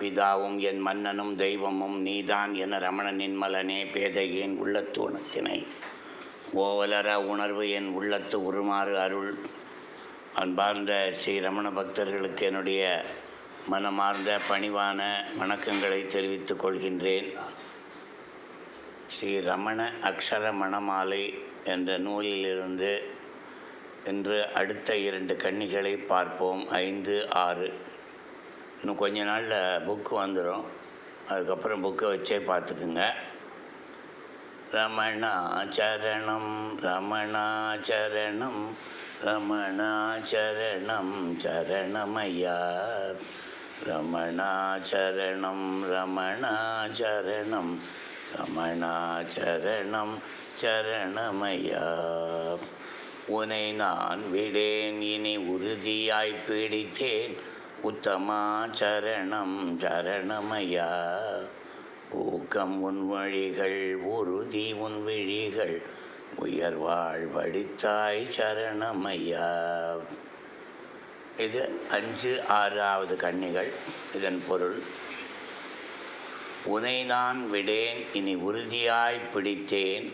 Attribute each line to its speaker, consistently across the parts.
Speaker 1: பிதாவும் என் மன்னனும் தெய்வமும் நீதான் என ரமணனின் மலனே பேதையின் உள்ளத்து உணத்தினை ஓவலர உணர்வு என் உள்ளத்து உருமாறு அருள். அன்பார்ந்த ஸ்ரீ ரமண பக்தர்களுக்கு என்னுடைய மனமார்ந்த பணிவான வணக்கங்களை தெரிவித்துக் கொள்கின்றேன். ஸ்ரீ ரமண அக்ஷர மணமாலை என்ற நூலிலிருந்து இன்று அடுத்த இரண்டு கன்னிகளை பார்ப்போம். ஐந்து ஆறு. இன்னும் கொஞ்ச நாளில் புக்கு வந்துடும் அதுக்கப்புறம் புக்கை வச்சே பார்த்துக்குங்க ரமணாச்சரணம் ரமணாச்சரணம் ரமணாச்சரணம் சரணமையா ரமணாச்சரணம் ரமணாச்சரணம் ரமணாச்சரணம் சரணமையா உனை நான் விடேன் இனி உறுதியாய் பிடித்தேன். உத்தமா சரணம் சரணமையா. ஊக்கம் உன் வழிகள் உறுதி உன் விழிகள் உயர்வாழ் வடித்தாய் சரணமையா. இது அஞ்சு ஆறாவது கன்னிகள். இதன் பொருள் உனை நான் விடேன் இனி உறுதியாய் பிடித்தேன்.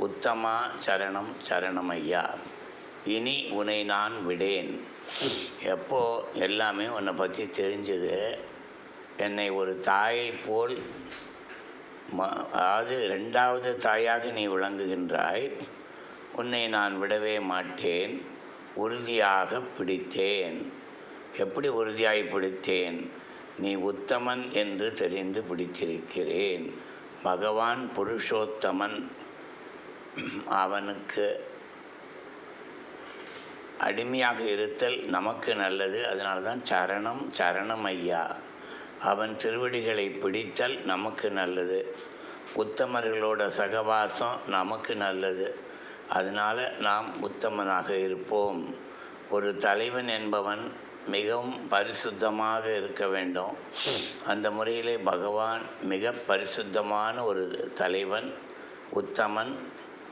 Speaker 1: உத்தமா சரணம் சரணமையா. இனி உனை நான் விடேன். எப்போ எல்லாமே உன்னை பற்றி தெரிஞ்சது என்னை ஒரு தாயை போல் ம அதாவது ரெண்டாவது தாயாக நீ விளங்குகின்றாய். உன்னை நான் விடவே மாட்டேன். உறுதியாக பிடித்தேன். எப்படி உறுதியாய் பிடித்தேன்? நீ உத்தமன் என்று தெரிந்து பிடித்திருக்கிறேன். பகவான் புருஷோத்தமன். அவனுக்கு அடிமையாக இருத்தல் நமக்கு நல்லது. அதனால தான் சரணம் சரணம் ஐயா அவன் திருவடிகளை பிடித்தல் நமக்கு நல்லது. உத்தமர்களோட சகவாசம் நமக்கு நல்லது. அதனால் நாம் உத்தமனாக இருப்போம். ஒரு தலைவன் என்பவன் மிகவும் பரிசுத்தமாக இருக்க வேண்டும். அந்த முறையிலே பகவான் மிக பரிசுத்தமான ஒரு தலைவன் உத்தமன்.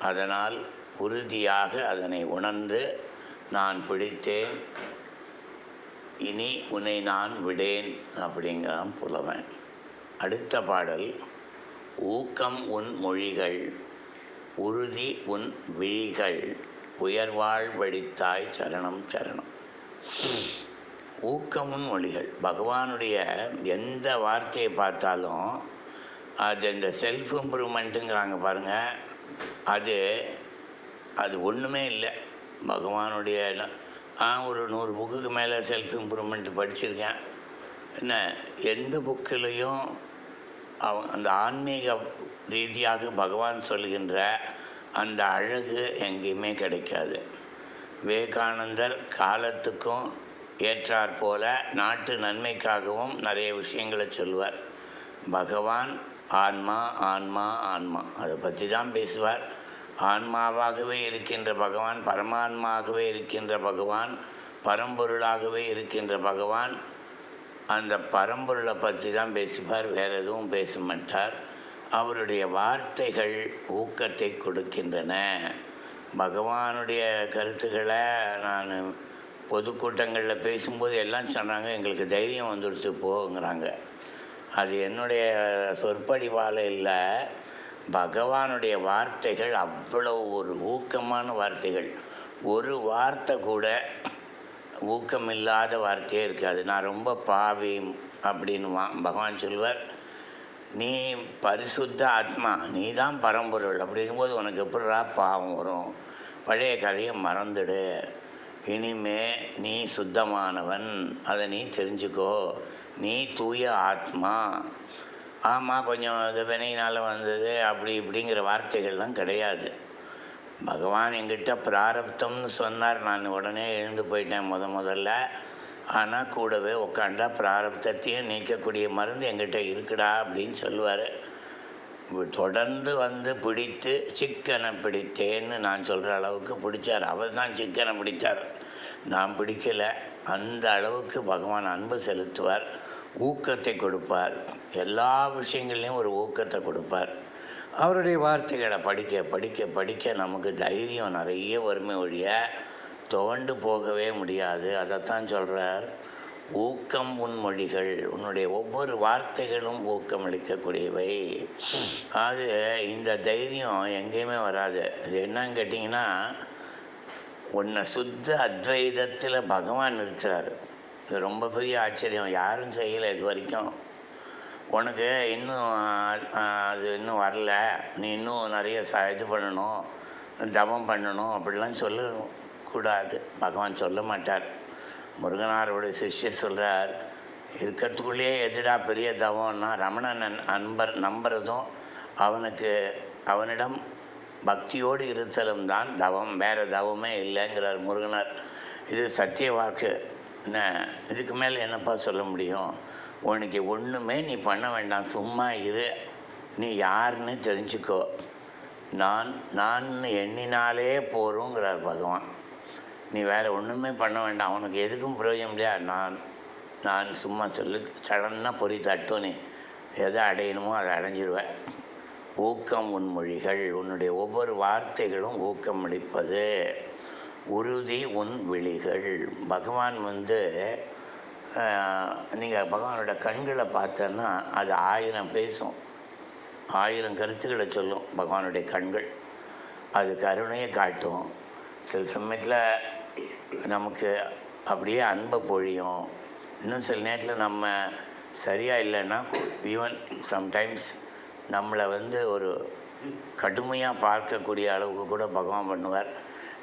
Speaker 1: அதனால் உறுதியாக அதனை உணர்ந்து நான் பிடித்தேன். இனி உன்னை நான் விடேன் அப்படிங்கிறான் புலவன். அடுத்த பாடல் ஊக்கம் உன் மொழிகள் உறுதி உன் விழிகள் உயர்வாழ் வடித்தாய் சரணம் சரணம். ஊக்கமுன் மொழிகள். பகவானுடைய எந்த வார்த்தையை பார்த்தாலும் அது இந்த செல்ஃப் இம்ப்ரூவ்மெண்ட்டுங்கிறாங்க பாருங்கள் அது அது ஒன்றுமே இல்லை. பகவானுடைய ஆ ஒரு நூறு புக்குக்கு மேலே செல்ஃப் இம்ப்ரூவ்மெண்ட் படிச்சிருக்கேன். என்ன எந்த புக்கிலையும் அவன் அந்த ஆன்மீக ரீதியாக பகவான் சொல்கின்ற அந்த அழகு எங்கேயுமே கிடைக்காது. விவேகானந்தர் காலத்துக்கும் ஏற்றாற் போல நாட்டு நன்மைக்காகவும் நிறைய விஷயங்களை சொல்வார் பகவான் ஆன்மா ஆன்மா ஆன்மா. அதை பற்றி தான் பேசுவார். ஆன்மாவாகவே இருக்கின்ற பகவான் பரமான்மாகவே இருக்கின்ற பகவான் பரம்பொருளாகவே இருக்கின்ற பகவான். அந்த பரம்பொருளை பற்றி தான் பேசுவார் வேறு எதுவும் பேச மாட்டார். அவருடைய வார்த்தைகள் ஊக்கத்தை கொடுக்கின்றன. பகவானுடைய கருத்துக்களை நான் பொதுக்கூட்டங்களில் பேசும்போது எல்லாம் சொன்னாங்க எங்களுக்கு தைரியம் வந்துடுத்து போங்கிறாங்க அது என்னுடைய சொற்படிவால் இல்லை. பகவானுடைய வார்த்தைகள் அவ்வளோ ஒரு ஊக்கமான வார்த்தைகள். ஒரு வார்த்தை கூட ஊக்கமில்லாத வார்த்தையே இருக்காது. நான் ரொம்ப பாவி அப்படின்னு பகவான் சொல்வார் நீ பரிசுத்த ஆத்மா நீ தான் பரம்பொருள். அப்படிங்கும்போது உனக்கு எப்படிரா பாவம் வரும்? பழைய கதையை மறந்துடு. இனிமே நீ சுத்தமானவன். அதை நீ தெரிஞ்சுக்கோ. நீ தூய ஆத்மா. ஆமாம் கொஞ்சம் இது வினையினால் வந்தது அப்படி இப்படிங்கிற வார்த்தைகள்லாம் கிடையாது. பகவான் எங்கிட்ட பிராரப்தம்னு சொன்னார். நான் உடனே எழுந்து போயிட்டேன் முத முதல்ல. ஆனால் கூடவே உட்காண்டா பிராரப்தத்தையும் நீக்கக்கூடிய மருந்து எங்கிட்ட இருக்குடா அப்படின்னு சொல்லுவார். தொடர்ந்து வந்து பிடித்து சிக்கனை பிடித்தேன்னு நான் சொல்கிற அளவுக்கு பிடிச்சார். அவர் தான் சிக்கனை பிடித்தார். நான் பிடிக்கலை. அந்த அளவுக்கு பகவான் அன்பு செலுத்துவார். ஊக்கத்தை கொடுப்பார். எல்லா விஷயங்கள்லையும் ஒரு ஊக்கத்தை கொடுப்பார். அவருடைய வார்த்தைகளை படிக்க படிக்க படிக்க நமக்கு தைரியம் நிறைய வறுமை ஒழிய துவண்டு போகவே முடியாது. அதைத்தான் சொல்கிறார் ஊக்கம் உன்மொழிகள் உன்னுடைய ஒவ்வொரு வார்த்தைகளும் ஊக்கம் அளிக்கக்கூடியவை. அது இந்த தைரியம் எங்கேயுமே வராது. அது என்னன்னு கேட்டிங்கன்னா உன்னை சுத்த அத்வைதத்தில் பகவான் இருக்கிறார். இது ரொம்ப பெரிய ஆச்சரியம். யாரும் செய்யலை இது வரைக்கும். உனக்கு இன்னும் அது இன்னும் வரல. நீ இன்னும் நிறைய ச இது பண்ணணும். தவம் பண்ணணும். அப்படிலாம் சொல்லக்கூடாது. பகவான் சொல்ல மாட்டார். முருகனாரோட சிஷ்யர் சொல்கிறார் இருக்கிறதுக்குள்ளேயே எதுடா பெரிய தவம்னா? ரமணன் அன்பர் நம்புறதும் அவனுக்கு அவனிடம் பக்தியோடு இருத்தலும் தான் தவம். வேறு தவமே இல்லைங்கிறார் முருகனார். இது சத்திய வாக்கு. என்ன? இதுக்கு மேலே என்னப்பா சொல்ல முடியும்? உனக்கு ஒன்றுமே நீ பண்ண வேண்டாம். சும்மா இரு. நீ யாருன்னு தெரிஞ்சுக்கோ. நான் நான் எண்ணினாலே போகிறோங்கிறார் பகவான். நீ வேறு ஒன்றுமே பண்ண வேண்டாம். உனக்கு எதுக்கும் பிரயோஜனம் இல்லையா? நான் நான் சும்மா சொல்லு. சடனாக பொறி தட்டும் நீ. எதை அடையணுமோ அதை அடைஞ்சிருவேன் ஊக்கம் உன் மொழிகள். உன்னுடைய ஒவ்வொரு வார்த்தைகளும் ஊக்கம் அளிப்பது உறுதி உன் விழிகள். பகவான் வந்து நீங்கள் பகவானோட கண்களை பார்த்தோன்னா அது ஆயிரம் பேசும். ஆயிரம் கருத்துக்களை சொல்லும் பகவானுடைய கண்கள். அது கருணையை காட்டும். சில சமயத்தில் நமக்கு அப்படியே அன்பை பொழியும். இன்னும் சில நேரத்தில் நம்ம சரியாக இல்லைன்னா ஈவன் சம்டைம்ஸ் நம்மளை வந்து ஒரு கடுமையாக பார்க்கக்கூடிய அளவுக்கு கூட பகவான் பண்ணுவார்.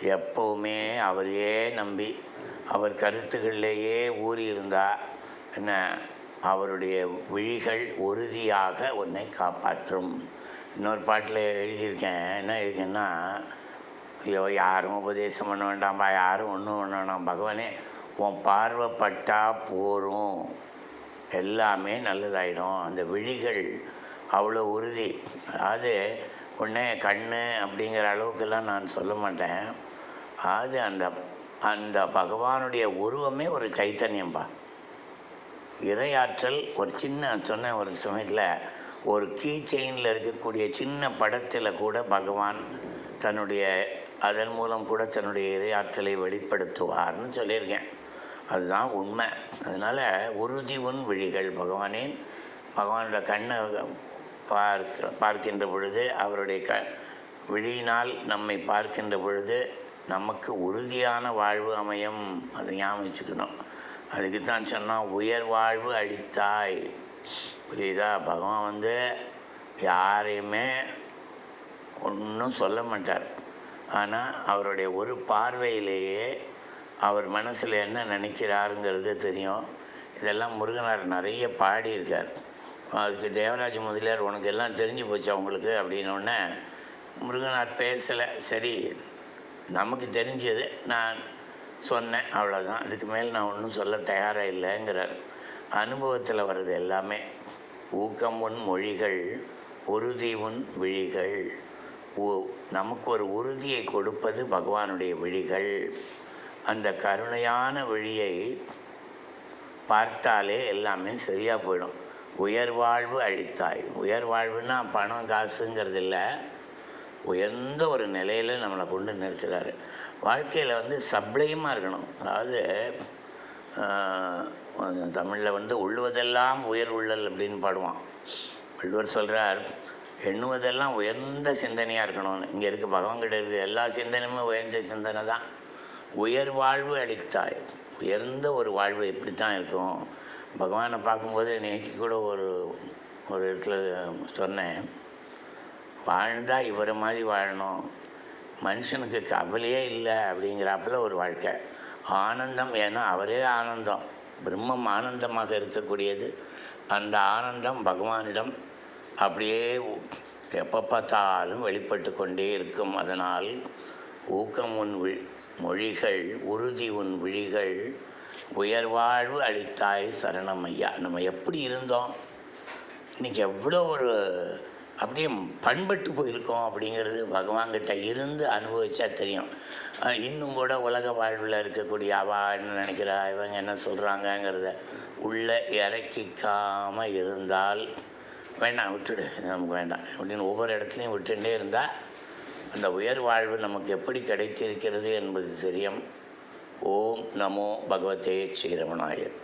Speaker 1: எப்போவுமே அவரையே நம்பி அவர் கருத்துக்கள்லேயே ஊறி என்ன? அவருடைய விழிகள் உறுதியாக உன்னை காப்பாற்றும். இன்னொரு பாட்டில் எழுதியிருக்கேன். என்ன இருக்குன்னா ஐயோ யாரும் உபதேசம் பண்ண வேண்டாம்பா யாரும் ஒன்றும் பண்ண வேண்டாம். பகவானே உன் பார்வைப்பட்டா போரும். எல்லாமே நல்லதாயிடும். அந்த விழிகள் அவ்வளோ உறுதி. அதாவது உன்னே கண் அப்படிங்கிற அளவுக்கெல்லாம் நான் சொல்ல மாட்டேன். அது அந்த அந்த பகவானுடைய உருவமே ஒரு சைத்தன்யம்பா. இறையாற்றல் ஒரு சின்ன சொன்ன ஒரு சமயத்தில் ஒரு கீ செயினில் இருக்கக்கூடிய சின்ன படத்தில் கூட பகவான் தன்னுடைய அதன் மூலம் கூட தன்னுடைய இறையாற்றலை வெளிப்படுத்துவார்னு சொல்லியிருக்கேன். அதுதான் உண்மை. அதனால் உறுதி உன் விழிகள். பகவானின் பகவானோட கண்ணை பார்க்க பார்க்கின்ற பொழுது அவருடைய க விழியினால் நம்மை பார்க்கின்ற பொழுது நமக்கு உறுதியான வாழ்வு அமையும். அதை ஞாபகம் வச்சுக்கணும். அதுக்கு தான் சொன்னால் உயர் வாழ்வு அளித்தாய். புரியுதா? பகவான் வந்து யாரையுமே ஒன்றும் சொல்ல மாட்டார். ஆனால் அவருடைய ஒரு பார்வையிலேயே அவர் மனசில் என்ன நினைக்கிறாருங்கிறது தெரியும். இதெல்லாம் முருகனார் நிறைய பாடியிருக்கார். அதுக்கு தேவராஜ முதலியார் உனக்கு எல்லாம் தெரிஞ்சு போச்சு அவங்களுக்கு அப்படின்னோடனே முருகனார் பேசலை. சரி நமக்கு தெரிஞ்சது. நான் சொன்னேன் அவ்வளோதான் அதுக்கு மேல் நான் ஒன்றும் சொல்ல தயாராக இல்லைங்கிறார். அனுபவத்தில் வர்றது எல்லாமே ஊக்கம் உன் மொழிகள் உறுதி உன் விழிகள். நமக்கு ஒரு உறுதியை கொடுப்பது பகவானுடைய விழிகள். அந்த கருணையான விழியை பார்த்தாலே எல்லாமே சரியாக போயிடும். உயர்வாழ்வு உயர் உயர்வாழ்வுன்னா பணம் காசுங்கிறது இல்லை உயர்ந்த ஒரு நிலையில் நம்மளை கொண்டு நிறுத்துகிறாரு வாழ்க்கையில் வந்து சப்ளைமாக இருக்கணும். அதாவது தமிழில் வந்து உள்ளுவதெல்லாம் உயர் உள்ளல் அப்படின்னு பாடுவான். வள்ளுவர் சொல்கிறார் எண்ணுவதெல்லாம் உயர்ந்த சிந்தனையாக இருக்கணும்னு. இங்கே இருக்க பகவான்கிட்ட இருக்குது எல்லா சிந்தனையுமே உயர்ந்த சிந்தனை தான். உயர் வாழ்வு அளித்தாய். உயர்ந்த ஒரு வாழ்வு எப்படி தான் இருக்கும்? பகவானை பார்க்கும்போது நேற்று கூட ஒரு ஒரு இடத்துல சொன்னேன். வாழ்ந்தால் இவரை மாதிரி வாழணும். மனுஷனுக்கு கவலையே இல்லை அப்படிங்கிறாப்புல ஒரு வாழ்க்கை. ஆனந்தம் ஏன்னா அவரே ஆனந்தம். பிரம்மம் ஆனந்தமாக இருக்கக்கூடியது. அந்த ஆனந்தம் பகவானிடம் அப்படியே எப்போ பார்த்தாலும் வெளிப்பட்டு கொண்டே இருக்கும். அதனால் ஊக்கம் உன் வி மொழிகள் உறுதி உன் விழிகள் உயர்வாழ்வு அளித்தாய் சரணம் ஐயா. நம்ம எப்படி இருந்தோம்? இன்றைக்கி எவ்வளோ ஒரு அப்படியே பண்பட்டு போயிருக்கோம் அப்படிங்கிறது பகவான்கிட்ட இருந்து அனுபவிச்சா தெரியும். இன்னும் கூட உலக வாழ்வில் இருக்கக்கூடிய அவா என்ன நினைக்கிறா? இவங்க என்ன சொல்கிறாங்கங்கிறத உள்ளே இறக்கிக்காமல் இருந்தால் வேண்டாம் விட்டுடு. நமக்கு வேண்டாம். அப்படின்னு ஒவ்வொரு இடத்துலையும் விட்டுட்டே இருந்தால் அந்த உயர் வாழ்வு நமக்கு எப்படி கிடைத்திருக்கிறது என்பது தெரியும். ஓம் நமோ பகவதே ஸ்ரீரமணாயர்